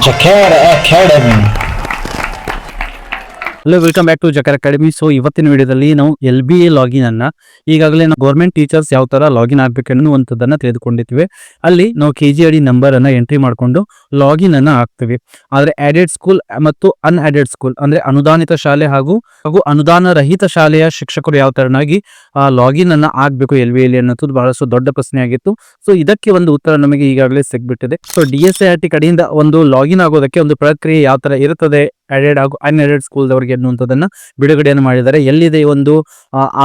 Jakarta Academy. Hello welcome back to Jakarta academy so ಇವತ್ತಿನ ವಿಡಿಯೋದಲ್ಲಿ ನಾವು ಎಲ್ ಬಿ ಎ ಲಾಗಿನ್ ಅನ್ನ ಈಗಾಗಲೇ ನಾವು ಗೌರ್ಮೆಂಟ್ ಟೀಚರ್ಸ್ ಯಾವ ತರ ಲಾಗಿನ್ ಅನ್ನುವಂಥದ್ದನ್ನ ತಿಳಿದುಕೊಂಡಿದ್ವಿ ಅಲ್ಲಿ ನಾವು ಕೆ ಜಿ ಅಡಿ ನಂಬರ್ ಅನ್ನ ಎಂಟ್ರಿ ಮಾಡಿಕೊಂಡು ಲಾಗಿನ್ ಅನ್ನ ಹಾಕ್ತೀವಿ. ಆದ್ರೆ ಆಡೆಡ್ ಸ್ಕೂಲ್ ಮತ್ತು ಅನ್ಆಡೆಡ್ ಸ್ಕೂಲ್ ಅಂದ್ರೆ ಅನುದಾನಿತ ಶಾಲೆ ಹಾಗೂ ಹಾಗೂ ಅನುದಾನ ರಹಿತ ಶಾಲೆಯ ಶಿಕ್ಷಕರು ಯಾವ ತರನಾಗಿ ಲಾಗಿನ್ ಅನ್ನ ಆಗ್ಬೇಕು ಎಲ್ ಬಿ ಎಲ್ಲಿ ಅನ್ನೋದು ಬಹಳಷ್ಟು ದೊಡ್ಡ ಪ್ರಶ್ನೆ ಆಗಿತ್ತು. ಸೊ ಇದಕ್ಕೆ ಒಂದು ಉತ್ತರ ನಮಗೆ ಈಗಾಗಲೇ ಸಿಗ್ಬಿಟ್ಟಿದೆ. So D S I R T ಕಡೆಯಿಂದ ಒಂದು ಲಾಗಿನ್ ಆಗೋದಕ್ಕೆ ಒಂದು ಪ್ರಕ್ರಿಯೆ ಯಾವ ತರ ಇರುತ್ತದೆ ಅಡೆಡ್ ಹಾಗೂ ಅನ್ಎಡೆಡ್ ಸ್ಕೂಲ್ದವರಿಗೆ ಅನ್ನುವಂಥದ್ದನ್ನ ಬಿಡುಗಡೆಯನ್ನು ಮಾಡಿದ್ದಾರೆ. ಎಲ್ಲಿದೆ ಒಂದು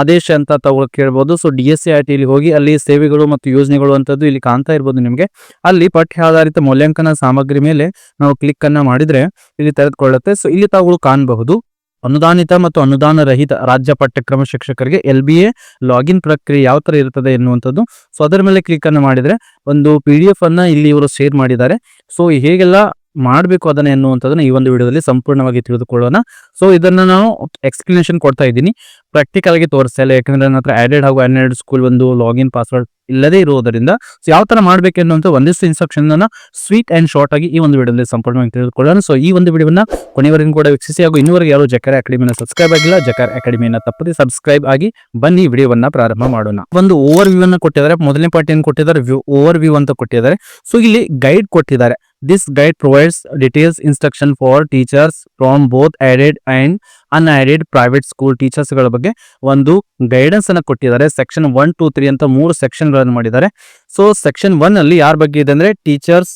ಆದೇಶ ಅಂತ ತಾವು ಕೇಳ್ಬೋದು. So D S C R ಟಿಲಿ ಹೋಗಿ ಅಲ್ಲಿ ಸೇವೆಗಳು ಮತ್ತು ಯೋಜನೆಗಳು ಅಂತದ್ದು ಇಲ್ಲಿ ಕಾಣ್ತಾ ಇರ್ಬೋದು ನಿಮಗೆ. ಅಲ್ಲಿ ಪಠ್ಯ ಆಧಾರಿತ ಮೌಲ್ಯಾಂಕನ ಸಾಮಗ್ರಿ ಮೇಲೆ ನಾವು ಕ್ಲಿಕ್ ಅನ್ನ ಮಾಡಿದ್ರೆ ಇಲ್ಲಿ ತೆರೆದುಕೊಳ್ಳುತ್ತೆ. ಸೊ ಇಲ್ಲಿ ತಾವುಗಳು ಕಾಣಬಹುದು. ಅನುದಾನಿತ ಮತ್ತು ಅನುದಾನ ರಹಿತ ರಾಜ್ಯ ಪಠ್ಯಕ್ರಮ ಶಿಕ್ಷಕರಿಗೆ ಎಲ್ ಬಿ ಎ ಲಾಗಿನ್ ಪ್ರಕ್ರಿಯೆ ಯಾವ ತರ ಇರ್ತದೆ ಎನ್ನುವಂಥದ್ದು. ಸೊ ಅದರ ಮೇಲೆ ಕ್ಲಿಕ್ ಅನ್ನು ಮಾಡಿದ್ರೆ ಒಂದು ಪಿ ಡಿ ಎಫ್ ಇಲ್ಲಿ ಇವರು ಶೇರ್ ಮಾಡಿದ್ದಾರೆ. ಸೊ ಹೇಗೆಲ್ಲ ಮಾಡಬೇಕು ಅದನ್ನ ಎನ್ನುವಂಥದ್ದನ್ನ ಈ ಒಂದು ವಿಡಿಯೋದಲ್ಲಿ ಸಂಪೂರ್ಣವಾಗಿ ತಿಳಿದುಕೊಳ್ಳೋಣ. ಸೊ ಇದನ್ನ ನಾನು ಎಕ್ಸ್ಪ್ಲನೇಷನ್ ಕೊಡ್ತಾ ಇದ್ದೀನಿ. ಪ್ರಾಕ್ಟಿಕಲ್ ಆಗಿ ತೋರಿಸ್ತಾ ಇಲ್ಲ. ಯಾಕಂದ್ರೆ ನನ್ನ ಹತ್ರ ಆಡೆಡ್ ಹಾಗೂ ಅನ್ಎಡೆಡ್ ಸ್ಕೂಲ್ ಒಂದು ಲಾಗಿನ್ ಪಾಸ್ವರ್ಡ್ ಇಲ್ಲದೇ ಇರುವುದರಿಂದ ಸೊ ಯಾವ ತರ ಮಾಡ್ಬೇಕು ಅನ್ನುವಂಥ ಒಂದಿಷ್ಟು ಇನ್ಸ್ಟ್ರಕ್ಷನ್ ಅನ್ನ ಸ್ವೀಟ್ ಅಂಡ್ ಶಾರ್ಟ್ ಆಗಿ ಈ ಒಂದು ವಿಡಿಯೋದಲ್ಲಿ ಸಂಪೂರ್ಣವಾಗಿ ತಿಳಿದುಕೊಳ್ಳೋಣ. ಸೊ ಈ ಒಂದು ವಿಡಿಯೋನ ಕೊನೆವರೆಗೂ ಕೂಡ ವೀಕ್ಷಿಸಿ ಹಾಗೂ ಇನ್ನೂವರೆಗೆ ಯಾರು ಜಕರ್ ಅಕಾಡೆಮಿನ ಸಬ್ಸ್ಕ್ರೈಬ್ ಆಗಿಲ್ಲ, ಜಕರ್ ಅಕಾಡೆಮಿನ ತಪ್ಪದೆ ಸಬ್ಸ್ಕ್ರೈಬ್ ಆಗಿ ಬನ್ನಿ. ವಿಡಿಯೋವನ್ನ ಪ್ರಾರಂಭ ಮಾಡೋಣ. ಒಂದು ಓವರ್ ವ್ಯೂ ಅನ್ನ ಕೊಟ್ಟಿದ್ದಾರೆ. ಮೊದಲನೇ ಪಾರ್ಟಿ ಏನು ಕೊಟ್ಟಿದ್ದಾರೆ? ವ್ಯೂ ಓವರ್ ವ್ಯೂ ಅಂತ ಕೊಟ್ಟಿದ್ದಾರೆ. ಸೊ ಇಲ್ಲಿ ಗೈಡ್ ಕೊಟ್ಟಿದ್ದಾರೆ. This guide provides details instruction for teachers from both aided and unaided private school ಟೀಚರ್ಸ್ಗಳ ಬಗ್ಗೆ. ಒಂದು ಗೈಡೆನ್ಸ್ ಅನ್ನ ಕೊಟ್ಟಿದ್ದಾರೆ. ಸೆಕ್ಷನ್ ಒನ್ ಟೂ ತ್ರೀ ಅಂತ ಮೂರು ಸೆಕ್ಷನ್ಗಳನ್ನು ಮಾಡಿದ್ದಾರೆ. ಸೊ ಸೆಕ್ಷನ್ ಒನ್ ಅಲ್ಲಿ ಯಾರ ಬಗ್ಗೆ ಇದೆ ಅಂದ್ರೆ ಟೀಚರ್ಸ್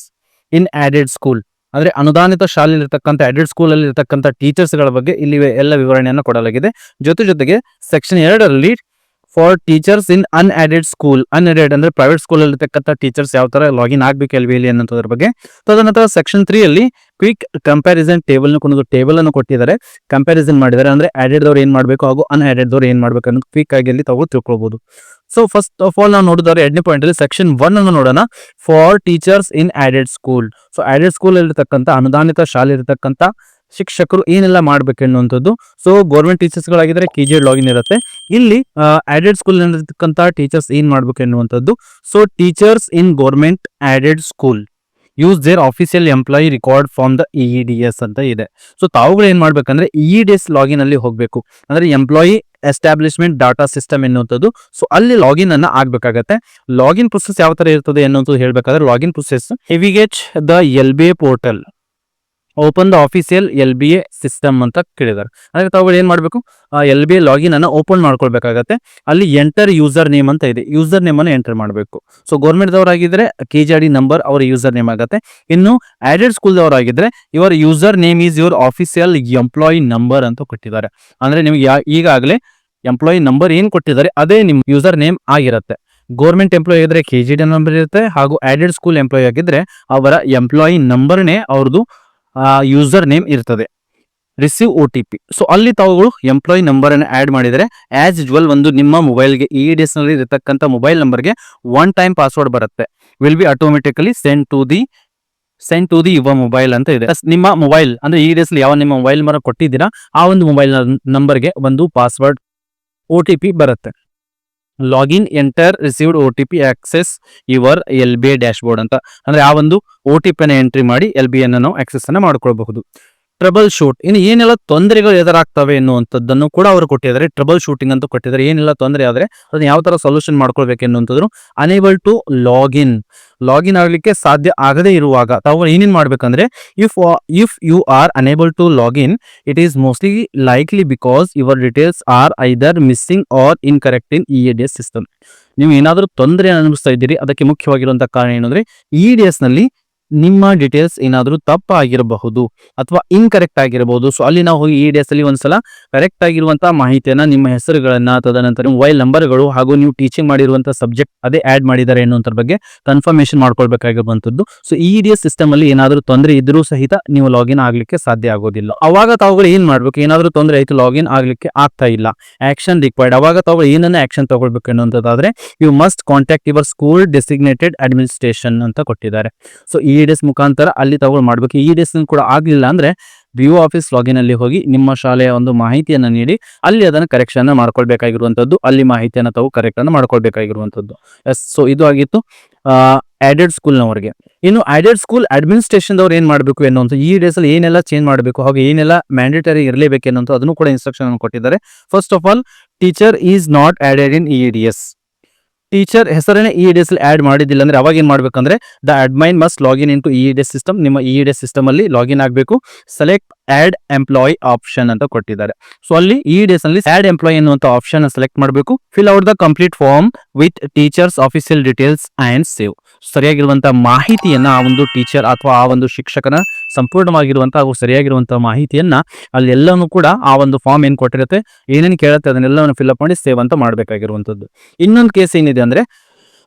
ಇನ್ ಆಡೆಡ್ ಸ್ಕೂಲ್ ಅಂದ್ರೆ ಅನುದಾನಿತ ಶಾಲೆಯಲ್ಲಿ ಇರ್ತಕ್ಕಂಥ ಆಡೆಡ್ ಸ್ಕೂಲ್ ಅಲ್ಲಿ ಇರತಕ್ಕಂಥ ಟೀಚರ್ಸ್ಗಳ ಬಗ್ಗೆ ಇಲ್ಲಿ ಎಲ್ಲ ವಿವರಣೆಯನ್ನು ಕೊಡಲಾಗಿದೆ. ಜೊತೆ ಜೊತೆಗೆ ಸೆಕ್ಷನ್ ಎರಡರಲ್ಲಿ for teachers in unaided school unaided ಅಂದ್ರೆ ಪ್ರೈವೇಟ್ ಸ್ಕೂಲ್ ಅಲ್ಲಿ ಇರ್ತಕ್ಕಂಥ ಟೀಚರ್ಸ್ ಯಾವ ತರ ಲಾಗಿನ್ ಆಗ್ಬೇಕು ಇಲ್ಲಿ ಅನ್ನೋದ್ರ ಬಗ್ಗೆ. ತದನಂತರ ಸೆಕ್ಷನ್ ತ್ರೀ ಅಲ್ಲಿ ಕ್ವಿಕ್ ಕಂಪ್ಯಾರಿಸನ್ ಟೇಬಲ್ ಒಂದು ಟೇಬಲ್ ಅನ್ನು ಕೊಟ್ಟಿದ್ದಾರೆ. ಕಂಪ್ಯಾರಿಸನ್ ಮಾಡಿದ್ದಾರೆ ಅಂದ್ರೆ ಆಡೆಡ್ ದವ್ರು ಏನ್ ಮಾಡಬೇಕು ಹಾಗೂ ಅನ್ಆಡೆಡ್ ದವ್ರು ಏನ್ ಮಾಡ್ಬೇಕು ಅನ್ನೋದು ಕ್ವಿಕ್ ಆಗಿ ಅಲ್ಲಿ ತಾವು ತಿಳ್ಕೊಳ್ಬಹುದು ಸೊ ಫಸ್ಟ್ ಆಫ್ ಆಲ್ ನಾವು ನೋಡಿದ್ರೆ ಎರಡನೇ ಪಾಯಿಂಟ್ ಅಲ್ಲಿ ಸೆಕ್ಷನ್ ಒನ್ ಅನ್ನು ನೋಡೋಣ. For teachers in aided school so aided school ಇರತಕ್ಕಂಥ ಅನುದಾನಿತ ಶಾಲೆ ಇರತಕ್ಕಂಥ ಶಿಕ್ಷಕರು ಏನೆಲ್ಲ ಮಾಡ್ಬೇಕು ಎನ್ನುವಂಥದ್ದು. ಸೊ ಗೌರ್ಮೆಂಟ್ ಟೀಚರ್ಸ್ ಗಳಾಗಿದ್ರೆ ಕೆ ಜಿ ಲಾಗಿನ್ ಇರುತ್ತೆ. ಇಲ್ಲಿ ಆಡೆಡ್ ಸ್ಕೂಲ್ ಇರತಕ್ಕಂಥ ಟೀಚರ್ಸ್ ಏನ್ ಮಾಡ್ಬೇಕು ಎನ್ನುವಂಥದ್ದು. So teachers in government aided school use their official employee record from the E D S ಅಂತ ಇದೆ. ಸೊ ತಾವುಗಳು ಏನ್ ಮಾಡ್ಬೇಕಂದ್ರೆ ಇ ಡಿ ಎಸ್ ಲಾಗಿನ್ ಅಲ್ಲಿ ಹೋಗಬೇಕು. ಅಂದ್ರೆ ಎಂಪ್ಲಾಯಿ ಎಸ್ಟಾಬ್ಲಿಷ್ಮೆಂಟ್ ಡಾಟಾ ಸಿಸ್ಟಮ್ ಎನ್ನುವಂಥದ್ದು. ಸೊ ಅಲ್ಲಿ ಲಾಗಿನ್ ಅನ್ನ ಆಗ್ಬೇಕಾಗತ್ತೆ. ಲಾಗಿನ್ ಪ್ರೊಸೆಸ್ ಯಾವ ತರ ಇರ್ತದೆ ಅನ್ನೋದು ಹೇಳ್ಬೇಕಾದ್ರೆ login process navigate the L B A portal open the official L B A system ಅಂತ ಕೇಳಿದ್ದಾರೆ. ಅದಕ್ಕೆ ತಾವು ಏನು ಮಾಡಬೇಕು? ಎಲ್ ಬಿ ಎ ಲಾಗಿನ್ ಅನ್ನು ಓಪನ್ ಮಾಡ್ಕೊಳ್ಬೇಕಾಗತ್ತೆ. ಅಲ್ಲಿ ಎಂಟರ್ ಯೂಸರ್ ನೇಮ್ ಅಂತ ಇದೆ. ಯೂಸರ್ ನೇಮ್ ಅನ್ನು ಎಂಟರ್ ಮಾಡಬೇಕು. ಸೊ ಗೌರ್ಮೆಂಟ್ ದವರಾಗಿದ್ರೆ ಕೆ ಜಿ ಡಿ ನಂಬರ್ ಅವರ ಯೂಸರ್ ನೇಮ್ ಆಗುತ್ತೆ. ಇನ್ನು ಆಡೆಡ್ ಸ್ಕೂಲ್ದವರಾಗಿದ್ದರೆ ಇವರ user name is your official employee number ಅಂತ ಕೊಟ್ಟಿದ್ದಾರೆ. ಅಂದರೆ ನಿಮಗೆ ಯಾ- ಈಗಾಗಲೇ ಎಂಪ್ಲಾಯಿ ನಂಬರ್ ಏನು ಕೊಟ್ಟಿದ್ದಾರೆ, ಅದೇ ನಿಮ್ಮ ಯೂಸರ್ ನೇಮ್ ಆಗಿರುತ್ತೆ. ಗೌರ್ಮೆಂಟ್ ಎಂಪ್ಲಾಯಿ ಆಗಿದ್ರೆ ಕೆ ಜಿ ಡಿ ನಂಬರ್ ಇರುತ್ತೆ ಹಾಗೂ ಆಡೆಡ್ ಸ್ಕೂಲ್ ಎಂಪ್ಲಾಯಿ ಆಗಿದ್ರೆ ಅವರ ಎಂಪ್ಲಾಯಿ ನಂಬರ್ನೇ ಅವ್ರದ್ದು ಯೂಸರ್ ನೇಮ್ ಇರ್ತದೆ. Receive O T P so ಅಲ್ಲಿ ತಾವುಗಳು ಎಂಪ್ಲಾಯಿ ನಂಬರನ್ನು ಆ್ಯಡ್ ಮಾಡಿದರೆ ಆ್ಯಸ್ ಯೂಜುವಲ್ ಒಂದು ನಿಮ್ಮ ಮೊಬೈಲ್ಗೆ ಇ ಡಿ ಎಸ್ನಲ್ಲಿ ಇರತಕ್ಕಂಥ ಮೊಬೈಲ್ ನಂಬರ್ಗೆ ಒನ್ ಟೈಮ್ ಪಾಸ್ವರ್ಡ್ ಬರುತ್ತೆ. Will be automatically send to the send to the your mobile ಅಂತ ಇದೆ. ನಿಮ್ಮ ಮೊಬೈಲ್ ಅಂದರೆ ಇ ಡಿ ಯಾವ ನಿಮ್ಮ ಮೊಬೈಲ್ ನಂಬರ್ ಕೊಟ್ಟಿದ್ದೀರಾ, ಆ ಒಂದು ಮೊಬೈಲ್ ನಂಬರ್ಗೆ ಒಂದು ಪಾಸ್ವರ್ಡ್ ಒ ಬರುತ್ತೆ. Login enter received O T P access your L B I dashboard ಅಂತ. ಅಂದ್ರೆ ಆ ಒಂದು ಒ ಟಿ ಪಿ ಎಂಟ್ರಿ ಮಾಡಿ ಎಲ್ ಬಿ ಅನ್ನು ನಾವು ಆಕ್ಸೆಸ್ ಅನ್ನ ಮಾಡ್ಕೊಳ್ಬಹುದು. ಟ್ರಬಲ್ ಶೂಟ್ ಇನ್ನು ಏನೆಲ್ಲ ತೊಂದರೆಗಳು ಎದುರಾಗ್ತವೆ ಎನ್ನುವಂಥದ್ದನ್ನು ಕೂಡ ಅವರು ಕೊಟ್ಟಿದ್ದಾರೆ. ಟ್ರಬಲ್ ಶೂಟಿಂಗ್ ಅಂತ ಕೊಟ್ಟಿದ್ದಾರೆ. ಏನೆಲ್ಲ ತೊಂದರೆ ಆದರೆ ಅದನ್ನು ಯಾವ ಥರ ಸೊಲ್ಯೂಷನ್ ಮಾಡ್ಕೊಳ್ಬೇಕು ಎನ್ನುವಂಥದ್ದು ಅನೇಬಲ್ ಟು ಲಾಗಿನ್ ಲಾಗಿನ್ ಆಗಲಿಕ್ಕೆ ಸಾಧ್ಯ ಆಗದೇ ಇರುವಾಗ ತಾವು ಏನೇನು ಮಾಡಬೇಕಂದ್ರೆ if if you are unable to login it is mostly likely because your details are either missing or incorrect in E D S system ನೀವು ಏನಾದರೂ ತೊಂದರೆ ಅನುಭವಿಸ್ತಾ ಇದ್ದೀರಿ, ಅದಕ್ಕೆ ಮುಖ್ಯವಾಗಿರುವಂತಹ ಕಾರಣ ಏನಂದ್ರೆ ಇ ಡಿ ಎಸ್ನಲ್ಲಿ ನಿಮ್ಮ ಡೀಟೇಲ್ಸ್ ಏನಾದರೂ ತಪ್ಪಾಗಿರಬಹುದು ಅಥವಾ ಇನ್ಕರೆಕ್ಟ್ ಆಗಿರಬಹುದು. ಸೊ ಅಲ್ಲಿ ನಾವು ಹೋಗಿ ಈ ಡಿ ಎಸ್ ಅಲ್ಲಿ ಒಂದ್ಸಲ ಕರೆಕ್ಟ್ ಆಗಿರುವಂತಹ ಮಾಹಿತಿಯನ್ನ ನಿಮ್ಮ ಹೆಸರುಗಳನ್ನ, ತದನಂತರ ಮೊಬೈಲ್ ನಂಬರ್ಗಳು ಹಾಗೂ ನೀವು ಟೀಚಿಂಗ್ ಮಾಡಿರುವಂತಹ ಸಬ್ಜೆಕ್ಟ್ ಅದೇ ಆಡ್ ಮಾಡಿದ್ದಾರೆ ಅನ್ನೋದ್ರ ಬಗ್ಗೆ confirmation ಮಾಡ್ಕೊಳ್ಬೇಕಾಗಿರುವಂತದ್ದು so E D S system ಅಲ್ಲಿ ಏನಾದರೂ ತೊಂದರೆ ಇದ್ರೂ ಸಹಿತ ನೀವು ಲಾಗಿನ್ ಆಗ್ಲಿಕ್ಕೆ ಸಾಧ್ಯ ಆಗೋದಿಲ್ಲ. ಅವಾಗ ತಾವುಗಳು ಏನ್ ಮಾಡ್ಬೇಕು? ಏನಾದರೂ ತೊಂದರೆ ಆಯ್ತು ಲಾಗಿನ್ ಆಗ್ಲಿಕ್ಕೆ ಆಗ್ತಾ ಇಲ್ಲ. ಆಕ್ಷನ್ ರಿಕ್ವೈರ್ಡ್ ಅವಾಗ ತಾವು ಏನನ್ನ ಆಕ್ಷನ್ ತಗೊಳ್ಬೇಕು ಅನ್ನುವಂಥದ್ದಾದ್ರೆ you must contact your school designated administration ಅಂತ ಕೊಟ್ಟಿದ್ದಾರೆ. ಸೊ ಇ ಡಿ ಎಸ್ ಮುಖಾಂತರ ಅಲ್ಲಿ ತಗೊಳ್ ಮಾಡ್ಬೇಕು. ಇ ಡಿ ಎಸ್ ಕೂಡ ಆಗಲಿಲ್ಲ ಅಂದ್ರೆ ಬಿ ಒ ಆಫೀಸ್ ಲಾಗಿನ್ ಅಲ್ಲಿ ಹೋಗಿ ನಿಮ್ಮ ಶಾಲೆಯ ಒಂದು ಮಾಹಿತಿಯನ್ನು ನೀಡಿ ಅಲ್ಲಿ ಅದನ್ನು ಕರೆಕ್ಷನ್ ಮಾಡ್ಕೊಳ್ಬೇಕಾಗಿರುವಂತದ್ದು, ಅಲ್ಲಿ ಮಾಹಿತಿಯನ್ನು ತಾವು ಕರೆಕ್ಟ್ ಅನ್ನು ಮಾಡ್ಕೊಳ್ಬೇಕಾಗಿರುವಂತದ್ದು. ಎಸ್ ಸೊ ಇದು ಆಗಿತ್ತು. ಆಡೆಡ್ ಸ್ಕೂಲ್ನವರಿಗೆ ಇನ್ನು ಆಡೆಡ್ ಸ್ಕೂಲ್ ಅಡ್ಮಿನಿಸ್ಟ್ರೇಷನ್ ಅವ್ರು ಏನ್ ಮಾಡಬೇಕು ಎನ್ನುವಂಥ ಈ ಡೇಸ್ ಅಲ್ಲಿ ಏನೆಲ್ಲ ಚೇಂಜ್ ಮಾಡಬೇಕು, ಹಾಗೂ ಏನೆಲ್ಲ ಮ್ಯಾಂಡೇಟರಿ ಇರಲೇಬೇಕು ಎನ್ನುವಂತ ಅದನ್ನು ಕೂಡ ಇನ್ಸ್ಟ್ರಕ್ಷನ್ ಕೊಟ್ಟಿದ್ದಾರೆ. First of all teacher is not added in E D S teacher ಹೆಸರೇ ಇ ಡಿ ಎಸ್ ಆಡ್ ಮಾಡಿದ್ದಿಲ್ಲ ಅಂದ್ರೆ ಅವಾಗ ಏನ್ ಮಾಡ್ಬೇಕಂದ್ರೆ the admin must login in to E D S system ನಿಮ್ಮ ಇ ಡಿ ಎಸ್ ಸಿಸ್ಟಮ್ ಅಲ್ಲಿ login ಆಗಬೇಕು. Select add employee option ಅಂತ ಕೊಟ್ಟಿದ್ದಾರೆ. ಸೊ ಅಲ್ಲಿ ಈ ಡೇಸ್ ಅಲ್ಲಿ ಆಡ್ ಎಂಪ್ಲಾಯ್ ಎನ್ನುವಂತ ಆಪ್ಷನ್ ಸೆಲೆಕ್ಟ್ ಮಾಡಬೇಕು. Fill out the complete form with teachers official details and save ಸರಿಯಾಗಿರುವಂತಹ ಮಾಹಿತಿಯನ್ನ ಆ ಒಂದು ಟೀಚರ್ ಅಥವಾ ಆ ಒಂದು ಶಿಕ್ಷಕನ ಸಂಪೂರ್ಣವಾಗಿರುವಂತಹ ಹಾಗೂ ಸರಿಯಾಗಿರುವಂತಹ ಮಾಹಿತಿಯನ್ನ ಅಲ್ಲಿ ಎಲ್ಲಾನು ಕೂಡ ಆ ಒಂದು ಫಾರ್ಮ್ ಏನ್ ಕೊಟ್ಟಿರುತ್ತೆ, ಏನೇನು ಕೇಳುತ್ತೆ, ಅದನ್ನೆಲ್ಲವನ್ನು ಫಿಲ್ಅಪ್ ಮಾಡಿ ಸೇವ್ ಅಂತ ಮಾಡಬೇಕಾಗಿರುವಂತದ್ದು. ಇನ್ನೊಂದು ಕೇಸ್ ಏನಿದೆ ಅಂದ್ರೆ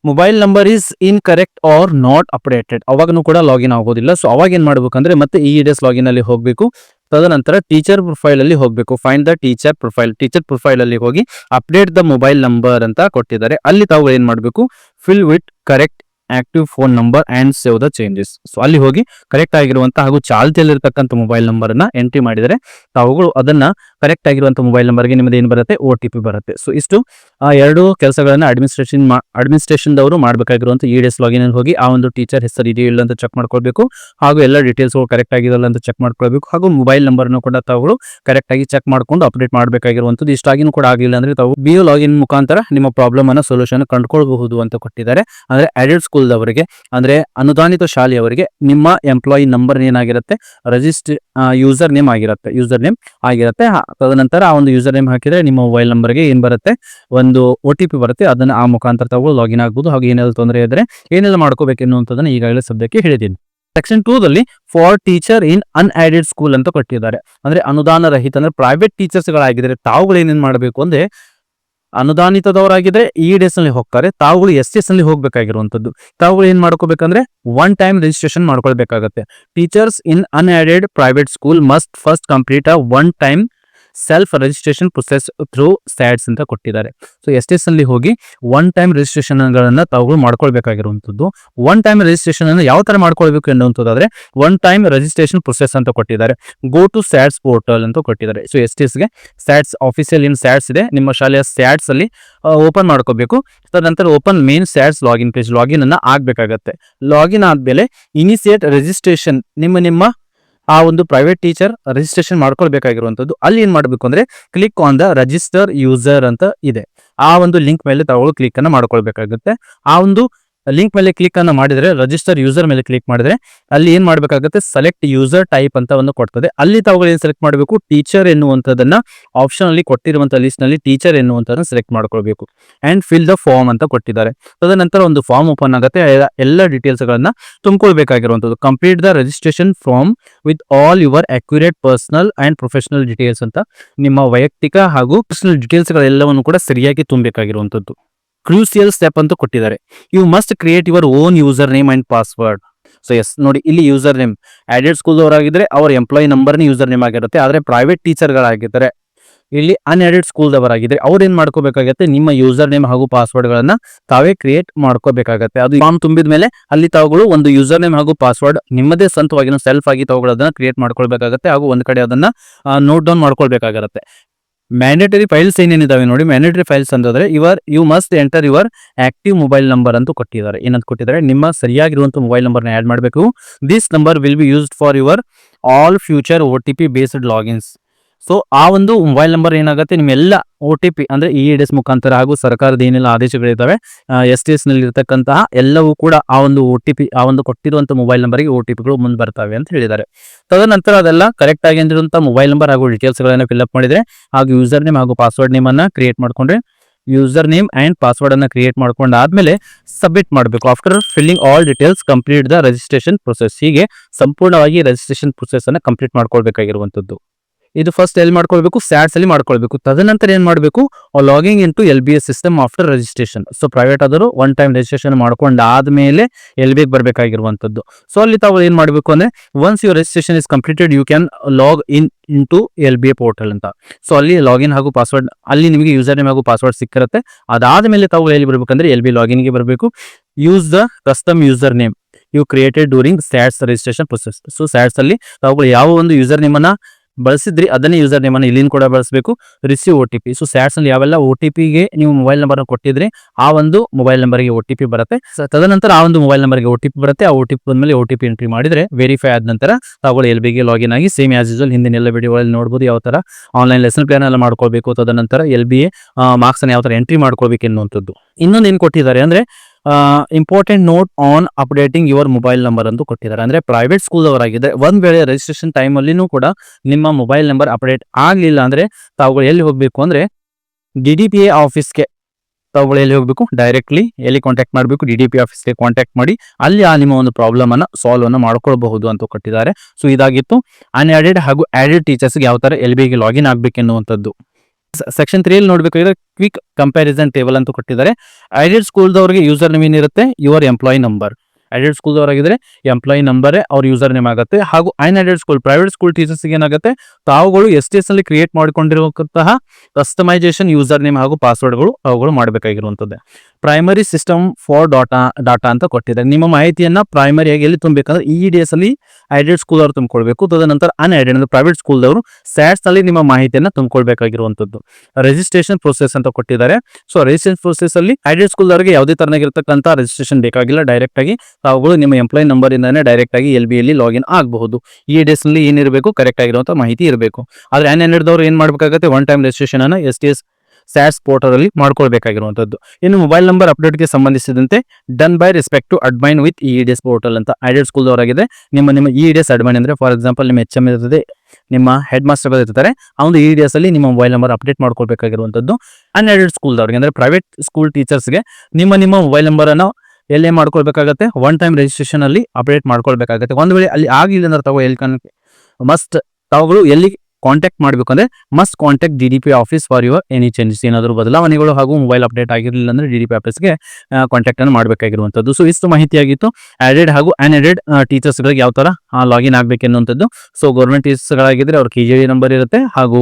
mobile number is incorrect or not updated. ಅವಾಗನು ಕೂಡ ಲಾಗಿನ್ ಆಗೋದಿಲ್ಲ. ಸೊ ಅವಾಗ ಏನ್ ಮಾಡ್ಬೇಕಂದ್ರೆ ಮತ್ತೆ ಇ ಎಸ್ ಲಾಗಿನ್ ಅಲ್ಲಿ ಹೋಗಬೇಕು. ತದನಂತರ ಟೀಚರ್ ಪ್ರೊಫೈಲ್ ಅಲ್ಲಿ ಹೋಗಬೇಕು. Find the teacher profile teacher profile ಅಲ್ಲಿ ಹೋಗಿ ಅಪ್ಡೇಟ್ ದ ಮೊಬೈಲ್ ನಂಬರ್ ಅಂತ ಕೊಟ್ಟಿದ್ದಾರೆ. ಅಲ್ಲಿ ತಾವು ಏನ್ ಮಾಡಬೇಕು? Fill with correct active phone number and save the changes so, ಅಲ್ಲಿ ಹೋಗಿ ಕರೆಕ್ಟ್ ಆಗಿರುವಂತಹ ಹಾಗೂ ಚಾಲ್ತಿಯಲ್ಲಿರ್ತಕ್ಕಂಥ ಮೊಬೈಲ್ ನಂಬರ್ ಅನ್ನ ಎಂಟ್ರಿ ಮಾಡಿದರೆ ತಾವುಗಳು ಅದನ್ನ ಕರೆಕ್ಟ್ ಆಗಿರುವಂತ ಮೊಬೈಲ್ ನಂಬರ್ಗೆ ನಿಮ್ಮದು ಏನು ಬರುತ್ತೆ? ಒ ಟಿ ಪಿ ಬರುತ್ತೆ. ಸೊ ಇಷ್ಟು, ಆ ಎರಡು ಕೆಲಸಗಳನ್ನು ಅಡ್ಮಿನಿಸ್ಟ್ರೇಷನ್ ಅಡ್ಮಿನಿಸ್ಟ್ರೇಷನ್ ದವರು ಮಾಡಬೇಕಾಗಿರುವಂತ ಇ ಡಿ ಎಸ್ ಲಾಗಿನ್ ಅಲ್ಲಿ ಹೋಗಿ ಆ ಒಂದು ಟೀಚರ್ ಹೆಸರು ಇದೆಯೋ ಇಲ್ಲ ಅಂತ ಚೆಕ್ ಮಾಡ್ಕೊಳ್ಬೇಕು. ಹಾಗೂ ಎಲ್ಲ ಡೀಟೇಲ್ಸ್ ಕರೆಕ್ಟ್ ಆಗಿರಲ್ಲ ಅಂತ ಚೆಕ್ ಮಾಡ್ಕೊಳ್ಬೇಕು. ಹಾಗೂ ಮೊಬೈಲ್ ನಂಬರ್ ಕೂಡ ತಾವು ಕರೆಕ್ಟ್ ಆಗಿ ಚೆಕ್ ಮಾಡ್ಕೊಂಡು ಅಪ್ಡೇಟ್ ಮಾಡಬೇಕಾಗಿರುವಂತದ್ದು ಇಷ್ಟಾಗಿನೂ ಕೂಡ ಆಗಿಲ್ಲ ಅಂದ್ರೆ ತಾವು ಬಿ ಲಾಗಿನ್ ಮುಖಾಂತರ ನಿಮ್ಮ ಪ್ರಾಬ್ಲಮ್ ಅನ್ನ ಸೊಲ್ಯೂಷನ್ ಕಂಡುಕೊಳ್ಬಹುದು ಅಂತ ಕೊಟ್ಟಿದ್ದಾರೆ. ಅಂದ್ರೆ ಅಡೆಡ್ ಸ್ಕೂಲ್ ಅಂದರೆ ಅನುದಾನಿತ ಶಾಲೆಯವರಿಗೆ ನಿಮ್ಮ ಎಂಪ್ಲಾಯಿ ನಂಬರ್ ಏನಾಗಿರುತ್ತೆ? ರಿಜಿಸ್ಟರ್ ಯೂಸರ್ ನೇಮ್ ಆಗಿರುತ್ತೆ. ಯೂಸರ್ ನೇಮ್ ಆಗಿರುತ್ತೆ. ತದನಂತರ ಆ ಒಂದು ಯೂಸರ್ ನೇಮ್ ಹಾಕಿದ್ರೆ ನಿಮ್ಮ ಮೊಬೈಲ್ ನಂಬರ್ಗೆ ಏನ್ ಬರುತ್ತೆ? ಒಂದು ಒ ಟಿ ಪಿ ಬರುತ್ತೆ. ಅದನ್ನ ಆ ಮುಖಾಂತರ ತಗೊಂಡು ಲಾಗಿನ್ ಆಗ್ಬೋದು. ಹಾಗೆ ಏನೆಲ್ಲ ತೊಂದರೆ ಇದ್ರೆ ಏನೆಲ್ಲ ಮಾಡ್ಕೋಬೇಕು ಎನ್ನುವಂಥದ್ದನ್ನ ಈಗಾಗಲೇ ಸದ್ಯಕ್ಕೆ ಹೇಳಿದ್ದೀನಿ. ಸೆಕ್ಷನ್ ಟೂ ದಲ್ಲಿ for teacher in unaided school ಅಂತ ಕೊಟ್ಟಿದ್ದಾರೆ. ಅಂದ್ರೆ ಅನುದಾನ ರಹಿತ, ಅಂದ್ರೆ ಪ್ರೈವೇಟ್ ಟೀಚರ್ಸ್ ಗಳಾಗಿದ್ರೆ ತಾವುಗಳು ಏನೇನ್ ಮಾಡಬೇಕು ಅಂದ್ರೆ ಅನುದಾನಿತದವರಾಗಿದ್ರೆ ಇ ಡಿ ಎಸ್ನಲ್ಲಿ ಹೋಗ್ತಾರೆ. ತಾವುಗಳು ಎಸ್ ಎಸ್ನಲ್ಲಿ ಹೋಗ್ಬೇಕಾಗಿರುವಂತದ್ದು ತಾವುಗಳು ಏನ್ ಮಾಡ್ಕೋಬೇಕಂದ್ರೆ one time registration ಮಾಡ್ಕೊಳ್ಬೇಕಾಗತ್ತೆ. Teachers in unaided private school must first complete a one time self registration process through SATS ಅಂತ ಕೊಟ್ಟಿದ್ದಾರೆ. ಸೊ ಎಸ್ ಎಸ್ ಅಲ್ಲಿ ಹೋಗಿ ಒನ್ ಟೈಮ್ ರಿಜಿಸ್ಟ್ರೇಷನ್ ತಾವು ಮಾಡ್ಕೊಳ್ಬೇಕಾಗಿರುವಂಥದ್ದು. ಒನ್ ಟೈಮ್ ರಿಜಿಸ್ಟ್ರೇಷನ್ ಅನ್ನು ಯಾವ ತರ ಮಾಡ್ಕೊಳ್ಬೇಕು ಎನ್ನುವಂಥದ್ದಾದ್ರೆ ಒನ್ ಟೈಮ್ ರಿಜಿಸ್ಟ್ರೇಷನ್ ಪ್ರೊಸೆಸ್ ಅಂತ ಕೊಟ್ಟಿದ್ದಾರೆ. ಗೋ ಟು ಸ್ಯಾಡ್ಸ್ ಪೋರ್ಟಲ್ ಅಂತ ಕೊಟ್ಟಿದ್ದಾರೆ. ಸೊ ಎಸ್ಗೆ ಸ್ಯಾಡ್ಸ್ ಆಫೀಸಿಯಲ್ ಏನು ಸ್ಯಾಡ್ಸ್ ಇದೆ. ನಿಮ್ಮ ಶಾಲೆಯ ಸ್ಯಾಡ್ಸ್ ಅಲ್ಲಿ ಓಪನ್ ಮಾಡ್ಕೋಬೇಕು. ತದನಂತರ open main SATS login page login ಅನ್ನ ಆಗ್ಬೇಕಾಗತ್ತೆ. ಲಾಗಿನ್ ಆದ್ಮೇಲೆ ಇನಿಷಿಯೇಟ್ ರಿಜಿಸ್ಟ್ರೇಷನ್ ನಿಮ್ಮ ನಿಮ್ಮ ಆ ಒಂದು ಪ್ರೈವೇಟ್ ಟೀಚರ್ ರಿಜಿಸ್ಟ್ರೇಷನ್ ಮಾಡ್ಕೊಳ್ಬೇಕಾಗಿರುವಂಥದ್ದು. ಅಲ್ಲಿ ಏನ್ ಮಾಡಬೇಕು ಅಂದ್ರೆ click on the register user ಅಂತ ಇದೆ. ಆ ಒಂದು ಲಿಂಕ್ ಮೇಲೆ ತಾವು ಕ್ಲಿಕ್ ಅನ್ನ ಮಾಡ್ಕೊಳ್ಬೇಕಾಗುತ್ತೆ. ಆ ಒಂದು ಲಿಂಕ್ ಮೇಲೆ ಕ್ಲಿಕ್ ಅನ್ನು ಮಾಡಿದ್ರೆ ರಿಜಿಸ್ಟರ್ ಯೂಸರ್ ಮೇಲೆ ಕ್ಲಿಕ್ ಮಾಡಿದ್ರೆ, ಅಲ್ಲಿ ಏನ್ ಮಾಡಬೇಕಾಗುತ್ತೆ? ಸೆಲೆಕ್ಟ್ ಯೂಸರ್ ಟೈಪ್ ಅಂತ ಒಂದು ಕೊಡ್ತದೆ. ಅಲ್ಲಿ ತಾವುಗಳು ಏನ್ ಸೆಲೆಕ್ಟ್ ಮಾಡಬೇಕು? ಟೀಚರ್ ಎನ್ನುವಂಥದ್ದನ್ನ ಆಪ್ಷನ್ ಅಲ್ಲಿ ಕೊಟ್ಟಿರುವಂತ ಲಿಸ್ಟ್ನಲ್ಲಿ ಟೀಚರ್ ಎನ್ನುವಂಥದ್ದನ್ನ ಸೆಲೆಕ್ಟ್ ಮಾಡ್ಕೊಳ್ಬೇಕು. ಅಂಡ್ ಫಿಲ್ ದ ಫಾರ್ಮ್ ಅಂತ ಕೊಟ್ಟಿದ್ದಾರೆ. ತದನಂತರ ಒಂದು ಫಾರ್ಮ್ ಓಪನ್ ಆಗುತ್ತೆ. ಎಲ್ಲ ಡೀಟೇಲ್ಸ್ ಗಳನ್ನ ತುಂಬಿಕೊಳ್ಬೇಕಾಗಿರುವಂತದ್ದು complete the registration form with all your accurate personal and professional details ಅಂತ ನಿಮ್ಮ ವೈಯಕ್ತಿಕ ಹಾಗೂ ಪರ್ಸನಲ್ ಡೀಟೇಲ್ಸ್ ಗಳೆಲ್ಲವನ್ನು ಕೂಡ ಸರಿಯಾಗಿ ತುಂಬಬೇಕಾಗಿರುವಂತದ್ದು ಕ್ರೂಸಿಯಲ್ ಸ್ಟೆಪ್ ಅಂತ ಕೊಟ್ಟಿದ್ದಾರೆ. You must create your own user name and password so yes ನೋಡಿ, ಇಲ್ಲಿ ಯೂಸರ್ ನೇಮ್ ಆಡೆಡ್ ಸ್ಕೂಲ್ ಅವರಾಗಿದ್ರೆ ಅವ್ರ ಎಂಪ್ಲಾಯಿ ನಂಬರ್ನೇ ಯೂಸರ್ ನೇಮ್ ಆಗಿರುತ್ತೆ, ಆದ್ರೆ ಪ್ರೈವೇಟ್ ಟೀಚರ್ಗಳಾಗಿದ್ದಾರೆ ಇಲ್ಲಿ ಅನ್ಎಡೆಡ್ ಸ್ಕೂಲ್ದವರಾಗಿದ್ದರೆ ಅವ್ರು ಏನು ಮಾಡ್ಕೋಬೇಕಾಗತ್ತೆ? ನಿಮ್ಮ ಯೂಸರ್ ನೇಮ್ ಹಾಗೂ ಪಾಸ್ವರ್ಡ್ ಗಳನ್ನ ತಾವೇ ಕ್ರಿಯೇಟ್ ಮಾಡ್ಕೋಬೇಕಾಗತ್ತೆ. ಅದು ಫಾರ್ಮ್ ತುಂಬಿದ ಮೇಲೆ ಅಲ್ಲಿ ತಾವುಗಳು ಒಂದು ಯೂಸರ್ ನೇಮ್ ಹಾಗೂ ಪಾಸ್ವರ್ಡ್ ನಿಮ್ಮದೇ ಸ್ವಂತವಾಗಿ ಸೆಲ್ಫ್ ಆಗಿ ತಾವುಗಳು ಅದನ್ನ ಕ್ರಿಯೇಟ್ ಮಾಡ್ಕೊಳ್ಬೇಕಾಗತ್ತೆ ಹಾಗೂ ಒಂದ್ ಕಡೆ ಅದನ್ನ ನೋಟ್ ಡೌನ್ ಮಾಡ್ಕೊಳ್ಬೇಕಾಗಿರುತ್ತೆ ಮ್ಯಾಂಡೇಟರಿ ಫೈಲ್ಸ್ ಏನೇನಿದಾವೆ ನೋಡಿ ಮ್ಯಾಂಡೇಟರಿ ಫೈಲ್ಸ್ ಅಂತಂದ್ರೆ ಇವರ್ you must enter your active mobile number ಅಂತೂ ಕೊಟ್ಟಿದ್ದಾರೆ. ಏನಂತ ಕೊಟ್ಟಿದ್ದಾರೆ? ನಿಮ್ಮ ಸರಿಯಾಗಿರುವಂತ ಮೊಬೈಲ್ ನಂಬರ್ನ ಆ್ಯಡ್ ಮಾಡಬೇಕು. This number will be used for your all future O T P based logins so ಆ ಒಂದು ಮೊಬೈಲ್ ನಂಬರ್ ಏನಾಗುತ್ತೆ? ನಿಮ್ಮೆಲ್ಲ ಒ ಟಿ ಪಿ ಅಂದ್ರೆ ಇ ಡಿ ಎಸ್ ಮುಖಾಂತರ ಹಾಗೂ ಸರ್ಕಾರದ ಏನೆಲ್ಲ ಆದೇಶಗಳಿದ್ದಾವೆ ಎಸ್ ಟಿ ಎಸ್ನಲ್ಲಿ ಇರತಕ್ಕಂತಹ ಎಲ್ಲವೂ ಕೂಡ ಆ ಒಂದು ಒ ಟಿ ಪಿ ಆ ಒಂದು ಕೊಟ್ಟಿರುವಂತಹ ಮೊಬೈಲ್ ನಂಬರ್ಗೆ ಒ ಟಿ ಪಿಗಳು ಮುಂದೆ ಬರ್ತವೆ ಅಂತ ಹೇಳಿದ್ದಾರೆ. ತದನಂತರ ಅದೆಲ್ಲ ಕರೆಕ್ಟ್ ಆಗಿ ಅಂದಿರುವಂತಹ ಮೊಬೈಲ್ ನಂಬರ್ ಹಾಗೂ ಡೀಟೇಲ್ಸ್ ಗಳನ್ನ ಫಿಲ್ಅಪ್ ಮಾಡಿದ್ರೆ, ಹಾಗೂ ಯೂಸರ್ ನೇಮ್ ಹಾಗೂ ಪಾಸ್ವರ್ಡ್ ನೇಮ್ ಅನ್ನ ಕ್ರಿಯೇಟ್ ಮಾಡ್ಕೊಂಡ್ರೆ ಯೂಸರ್ ನೇಮ್ ಅಂಡ್ ಪಾಸ್ವರ್ಡ್ ಅನ್ನ ಕ್ರಿಯೇಟ್ ಮಾಡ್ಕೊಂಡಾದ್ಮೇಲೆ ಸಬ್ಮಿಟ್ ಮಾಡಬೇಕು. After filling all details complete the registration process ಹೀಗೆ ಸಂಪೂರ್ಣವಾಗಿ ರಿಜಿಸ್ಟ್ರೇಷನ್ ಪ್ರೊಸೆಸ್ ಅನ್ನ ಕಂಪ್ಲೀಟ್ ಮಾಡ್ಕೊಳ್ಬೇಕಾಗಿರುವಂತದ್ದು ಇದು ಫಸ್ಟ್ ಎಲ್ಲಿ ಮಾಡ್ಕೊಳ್ಬೇಕು? ಸ್ಯಾಟ್ಸ್ ಅಲ್ಲಿ ಮಾಡ್ಕೊಳ್ಬೇಕು. ತದನಂತರ ಏನ್ ಮಾಡಬೇಕು? Logging in to L B S system after registration so private ಆದರೂ ಒನ್ ಟೈಮ್ ರಿಜಿಸ್ಟ್ರೇಷನ್ ಮಾಡ್ಕೊಂಡಾದ್ಮೇಲೆ ಎಲ್ ಬಿಗೆ ಬರಬೇಕಾಗಿರುವಂತದ್ದು ಸೊ ಅಲ್ಲಿ ತಾವು ಏನ್ ಮಾಡಬೇಕು ಅಂದ್ರೆ once your registration is completed you can log in in to L B A portal ಅಂತ. ಸೊ ಅಲ್ಲಿ ಲಾಗಿನ್ ಹಾಗೂ ಪಾಸ್ವರ್ಡ್ ಅಲ್ಲಿ ನಿಮಗೆ ಯೂಸರ್ ನೇಮ್ ಹಾಗೂ ಪಾಸ್ವರ್ಡ್ ಸಿಕ್ಕಿರುತ್ತೆ. ಅದಾದ್ಮೇಲೆ ತಾವು ಎಲ್ಲಿ ಬರಬೇಕಂದ್ರೆ ಎಲ್ ಬಿ ಲಾಗಿನ್ಗೆ ಬರಬೇಕು. Use the custom user name you created during SATS registration process so SATS ಅಲ್ಲಿ ತಾವುಗಳು ಯಾವ ಒಂದು ಯೂಸರ್ ನೇಮ್ ಅನ್ನ ಬಳಸಿದ್ರಿ, ಅದನ್ನೇ ಯೂಸರ್ ನೇಮ್ ಅನ್ನು ಇಲ್ಲಿಂದ ಕೂಡ ಬಳಸಬೇಕು. Receive O T P so SATS ಅಲ್ಲಿ ಯಾವೆಲ್ಲ ಒ ಟಿ ಪಿಗೆ ನೀವು ಮೊಬೈಲ್ ನಂಬರ್ ಕೊಟ್ಟಿದ್ರೆ, ಆ ಒಂದು ಮೊಬೈಲ್ ನಂಬರ್ಗೆ ಒ ಟಿ ಪಿ ಬರುತ್ತೆ. ತದನಂತರ ಆ ಒಂದು ಮೊಬೈಲ್ ನಂಬರ್ಗೆ ಒ ಟಿ ಪಿ ಬರುತ್ತೆ. ಆ ಒ ಟಿ ಪಿ ಬಂದ್ಮೇಲೆ ಒ ಟಿ ಪಿ ಎಂಟ್ರಿ ಮಾಡಿದ್ರೆ ವೆರಿಫೈ ಆದ ನಂತರ ತಾವುಗಳು ಎಲ್ ಬಿಗೆ ಲಾಗಿನ್ ಆಗಿ ಸೇಮ್ ಆಸ್ ಯೂಸಲ್ ಹಿಂದಿನ ಎಲ್ಲ ವಿಡಿಯೋಗಳಲ್ಲಿ ನೋಡ್ಬೋದು ಯಾವ ಥರ ಆನ್ಲೈನ್ ಲೆಸನ್ ಪ್ಲಾನ್ ಎಲ್ಲ ಮಾಡ್ಕೋಬೇಕು ತದನಂತರ ಎಲ್ ಬಿ ಮಾರ್ಕ್ಸ್ ಅನ್ನು ಯಾವ ತರ ಎಂಟ್ರಿ ಮಾಡ್ಕೋಬೇಕು ಎನ್ನುವಂಥದ್ದು. ಇನ್ನೊಂದು ಏನು ಕೊಟ್ಟಿದ್ದಾರೆ ಅಂದ್ರೆ important note on updating your mobile number ಅಂತ ಕೊಟ್ಟಿದ್ದಾರೆ. ಅಂದ್ರೆ ಪ್ರೈವೇಟ್ ಸ್ಕೂಲ್ ಅವರಾಗಿದ್ರೆ ಒಂದ್ ವೇಳೆ ರಿಜಿಸ್ಟ್ರೇಷನ್ ಟೈಮ್ ಅಲ್ಲಿನೂ ಕೂಡ ನಿಮ್ಮ ಮೊಬೈಲ್ ನಂಬರ್ ಅಪ್ಡೇಟ್ ಆಗಲಿಲ್ಲ ಅಂದ್ರೆ ತಾವುಗಳು ಎಲ್ಲಿ ಹೋಗಬೇಕು ಅಂದ್ರೆ ಡಿ ಡಿ ಪಿ ಎ ಆಫೀಸ್ಗೆ ತಾವುಗಳು ಎಲ್ಲಿ ಹೋಗಬೇಕು? ಡೈರೆಕ್ಟ್ಲಿ ಎಲ್ಲಿ ಕಾಂಟ್ಯಾಕ್ಟ್ ಮಾಡಬೇಕು? ಡಿ ಡಿ ಪಿ ಆಫೀಸ್ಗೆ ಕಾಂಟ್ಯಾಕ್ಟ್ ಮಾಡಿ ಅಲ್ಲಿ ಆ ನಿಮ್ಮ ಒಂದು ಪ್ರಾಬ್ಲಮ್ ಅನ್ನ ಸಾಲ್ವ್ ಅನ್ನು ಮಾಡ್ಕೊಳ್ಬಹುದು ಅಂತ ಕೊಟ್ಟಿದ್ದಾರೆ. ಸೊ ಇದಾಗಿತ್ತು. ಅನ್ಆಡೆಡ್ ಹಾಗೂ ಆಡೆಡ್ ಟೀಚರ್ಸ್ಗೆ ಯಾವ ತರ ಎಲ್ ಬಿಗೆ ಲಾಗಿನ್ ಆಗ್ಬೇಕೆನ್ನುವಂಥದ್ದು. ಸೆಕ್ಷನ್ ತ್ರೀಯಲ್ಲಿ ನೋಡ್ಬೇಕಾದ್ರೆ ಕ್ವಿಕ್ ಕಂಪ್ಯಾರಿಸನ್ ಟೇಬಲ್ ಅಂತ ಕೊಟ್ಟಿದ್ದಾರೆ. ಐಡೆಡ್ ಸ್ಕೂಲ್ದವರಿಗೆ ಯೂಸರ್ ನೇಮ್ ಏನಿರುತ್ತೆ? ಯುವರ್ ಎಂಪ್ಲಾಯ್ ನಂಬರ್ ಐಡೆಡ್ ಸ್ಕೂಲ್ದವರಾಗಿದ್ರೆ ಎಂಪ್ಲಾಯಿ ನಂಬರ್ ಅವ್ರ ಯೂಸರ್ ನೇಮ್ ಆಗುತ್ತೆ. ಹಾಗೂ ಅನ್ಐಡೆಡ್ ಸ್ಕೂಲ್ ಪ್ರೈವೇಟ್ ಸ್ಕೂಲ್ ಟೀಚರ್ಸ್ಗೆ ಏನಾಗುತ್ತೆ? ತಾವುಗಳು ಎಸ್ ಟಿ ಎಸ್ ಅಲ್ಲಿ ಕ್ರಿಯೇಟ್ ಮಾಡಿಕೊಂಡಿರುವಂತಹ ಕಸ್ಟಮೈಸೇಷನ್ ಯೂಸರ್ ನೇಮ್ ಹಾಗೂ ಪಾಸ್ವರ್ಡ್ಗಳು ಅವುಗಳು ಮಾಡಬೇಕಾಗಿರುವಂಥದ್ದು. Primary system for data data ಅಂತ ಕೊಟ್ಟಿದ್ದಾರೆ. ನಿಮ್ಮ ಮಾಹಿತಿಯನ್ನ ಪ್ರೈಮರಿಯಾಗಿ ಎಲ್ಲಿ ತುಂಬಬೇಕಂದ್ರೆ ಇ ಡಿ ಎಸ್ ಅಲ್ಲಿ ಐಡೆಡ್ ಸ್ಕೂಲ್ ಅವರು ತುಂಬಿಕೊಳ್ಬೇಕು. ತದನಂತರ ಅನ್ಐಡೆಡ್ ಅಂದ್ರೆ ಪ್ರೈವೇಟ್ ಸ್ಕೂಲ್ದವರು ಸ್ಯಾಟ್ಸ್ ಅಲ್ಲಿ ನಿಮ್ಮ ಮಾಹಿತಿಯನ್ನ ತುಂಬಿಕೊಳ್ಬೇಕಾಗಿರುವಂಥದ್ದು. ರಿಜಿಸ್ಟ್ರೇಷನ್ ಪ್ರೊಸೆಸ್ ಅಂತ ಕೊಟ್ಟಿದ್ದಾರೆ. ಸೊ ರಿಜಿಸ್ಟ್ರೇಷನ್ ಪ್ರೊಸೆಸ್ ಅಲ್ಲಿ ಐಡೆಡ್ ಸ್ಕೂಲ್ ಅವರಿಗೆ ಯಾವುದೇ ತರನಾಗಿರ್ತಕ್ಕಂಥ ರಿಜಿಸ್ಟ್ರೇಷನ್ ಬೇಕಾಗಿಲ್ಲ. ಡೈರೆಕ್ಟ್ ಆಗಿ ತಾವುಗಳು ನಿಮ್ಮ ಎಂಪ್ಲಾಯ್ ನಂಬರ್ ಇಂದಾನೆ ಡೈರೆಕ್ಟ್ ಆಗಿ ಎಲ್ ಬಿ ಎಲ್ಲಿ ಲಾಗಿನ್ ಆಗಬಹುದು. ಈ ಡೇಸ್ನಲ್ಲಿ ಏನಿರಬೇಕು ಕರೆಕ್ಟ್ ಆಗಿರುವಂತ ಮಾಹಿತಿ ಇರಬೇಕು. ಆದ್ರೆ ಅನ್ಎಂಡೆಡ್ದವ್ರು ಏನ್ ಮಾಡಬೇಕಾಗುತ್ತೆ? ಒನ್ ಟೈಮ್ ರಿಜಿಸ್ಟ್ರೇಷನ್ ಅನ್ನ S T S SATS portal ಅಲ್ಲಿ ಮಾಡ್ಕೊಳ್ಬೇಕಾಗಿರುವಂತದ್ದು. ಇನ್ನು ಮೊಬೈಲ್ ನಂಬರ್ ಅಪ್ಡೇಟ್ಗೆ ಸಂಬಂಧಿಸಿದಂತೆ done by respect to admin with E D S portal ಅಂತ ಐಡೆಡ್ ಸ್ಕೂಲ್ದವರಾಗಿದೆ ನಿಮ್ಮ ನಿಮ್ಮ ಇ ಡಿ ಎಸ್ ಅಡ್ಮೈನ್ ಅಂದ್ರೆ ಫಾರ್ ಎಕ್ಸಾಂಪಲ್ ನಿಮ್ಮ ಎಚ್ ಎಂ ಇರ್ತದೆ, ನಿಮ್ಮ ಹೆಡ್ ಮಾಸ್ಟರ್ ಇರ್ತಾರೆ ಆ ಒಂದು ಇ ಡಿ ಎಸ್ ಅಲ್ಲಿ ನಿಮ್ಮ ಮೊಬೈಲ್ ನಂಬರ್ ಅಪ್ಡೇಟ್ ಮಾಡ್ಕೊಳ್ಬೇಕಾಗಿರುವಂತದ್ದು. ಅನ್ಎಡೆಡ್ ಸ್ಕೂಲ್ದವ್ರಿಗೆ ಅಂದ್ರೆ ಪ್ರೈವೇಟ್ ಸ್ಕೂಲ್ ಟೀಚರ್ಸ್ಗೆ ನಿಮ್ಮ ನಿಮ್ಮ ಮೊಬೈಲ್ ನಂಬರ್ ಅನ್ನು ಎಲ್ಲೇ ಮಾಡ್ಕೊಳ್ಬೇಕಾಗತ್ತೆ? ಒನ್ ಟೈಮ್ ರಿಜಿಸ್ಟ್ರೇಷನ್ ಅಲ್ಲಿ ಅಪ್ಡೇಟ್ ಮಾಡ್ಕೊಳ್ಬೇಕಾಗತ್ತೆ. ಒಂದ್ ವೇಳೆ ಅಲ್ಲಿ ಆಗಿಲ್ಲ ಅಂದ್ರೆ ತಗೋ ಎಲ್ಲಿ ಮಸ್ಟ್ ತಾವುಗಳು ಎಲ್ಲಿ ಕಾಂಟ್ಯಾಕ್ಟ್ ಮಾಡಬೇಕಂದ್ರೆ must contact D D P office for your any changes ಏನಾದರೂ ಬದಲಾವಣೆಗಳು ಹಾಗೂ ಮೊಬೈಲ್ ಅಪ್ಡೇಟ್ ಆಗಿರಲಿಲ್ಲ ಅಂದ್ರೆ ಡಿ ಡಿ ಪಿ ಆಫೀಸ್ಗೆ ಕಾಂಟ್ಯಾಕ್ಟ್ ಅನ್ನು ಮಾಡಬೇಕಾಗಿರುವಂಥದ್ದು. ಸೊ ಇಷ್ಟು ಮಾಹಿತಿಯಾಗಿತ್ತು ಆಡೆಡ್ ಹಾಗೂ ಅನ್ಎಡೆಡ್ ಟೀಚರ್ಸ್ಗಳಿಗೆ ಯಾವ ತರ ಲಾಗಿನ್ ಆಗಬೇಕು ಎನ್ನುವಂಥದ್ದು. ಸೊ ಗೌರ್ಮೆಂಟ್ ಟೀಚರ್ಸ್ಗಳಾಗಿದ್ದರೆ ಅವ್ರ ಕೆ ಜಿ ನಂಬರ್ ಇರುತ್ತೆ ಹಾಗೂ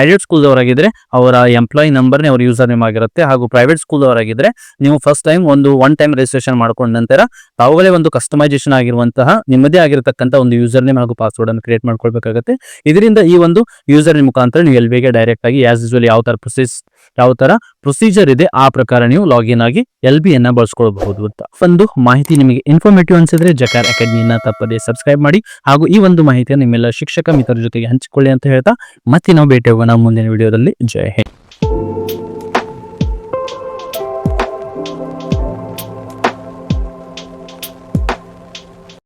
ಆಡೆಡ್ ಸ್ಕೂಲ್ ಸ್ಕೂಲ್ದವರಾಗಿದ್ರೆ ಅವರ ಎಂಪ್ಲಾಯಿ ನಂಬರ್ನೇ ಅವ್ರ ಯೂಸರ್ ನೇಮ್ ಆಗಿರುತ್ತೆ ಹಾಗೂ ಪ್ರೈವೇಟ್ ಸ್ಕೂಲ್ ಸ್ಕೂಲ್ದವರಾಗಿದ್ರೆ ನೀವು ಫಸ್ಟ್ ಟೈಮ್ ಒಂದು ಒನ್ ಟೈಮ್ ರಿಜಿಸ್ಟ್ರೇಷನ್ ಮಾಡ್ಕೊಂಡ ನಂತರ ತಾವುಗಳೇ ಒಂದು ಕಸ್ಟಮೈಸೇಷನ್ ಆಗಿರುವಂತಹ, ನಿಮ್ಮದೇ ಆಗಿರತಕ್ಕಂಥ ಒಂದು ಯೂಸರ್ ನೇಮ್ ಹಾಗೂ ಪಾಸ್ವರ್ಡ್ ಅನ್ನು ಕ್ರಿಯೇಟ್ ಮಾಡ್ಕೊಳ್ಬೇಕಾಗುತ್ತೆ. ಇದರಿಂದ ಈ ಒಂದು ಯೂಸರ್ ಮುಖಾಂತರ ನೀವು ಎಲ್ ಬಿಗೆ ಡೈರೆಕ್ಟ್ ಆಗಿ ಆಸ್ ಯೂಸ್ವಲ್ ಯಾವ ತರ ಪ್ರೊಸೆಸ್ ಯಾವ ತರ ಪ್ರೊಸೀಜರ್ ಇದೆ, ಆ ಪ್ರಕಾರ ನೀವು ಲಾಗಿನ್ ಆಗಿ ಎಲ್ ಬಿ ಅನ್ನ ಬಳಸ್ಕೊಳ್ಬಹುದು ಅಂತ. ಒಂದು ಮಾಹಿತಿ ನಿಮಗೆ ಇನ್ಫಾರ್ಮೇಟಿವ್ ಅನ್ಸಿದ್ರೆ ಜಕಾರ್ ಅಕಾಡೆಮಿಯನ್ನ ತಪ್ಪದೆ ಸಬ್ಸ್ಕ್ರೈಬ್ ಮಾಡಿ. ಹಾಗೂ ಈ ಒಂದು ಮಾಹಿತಿಯನ್ನು ನಿಮ್ಮೆಲ್ಲ ಶಿಕ್ಷಕ ಮಿತ್ರರ ಜೊತೆಗೆ ಹಂಚಿಕೊಳ್ಳಿ ಅಂತ ಹೇಳ್ತಾ ಮತ್ತೆ ನಾವು ಭೇಟಿ ಹೋಗೋಣ ಮುಂದಿನ ವಿಡಿಯೋದಲ್ಲಿ ಜಯ ಹಿಂದ್.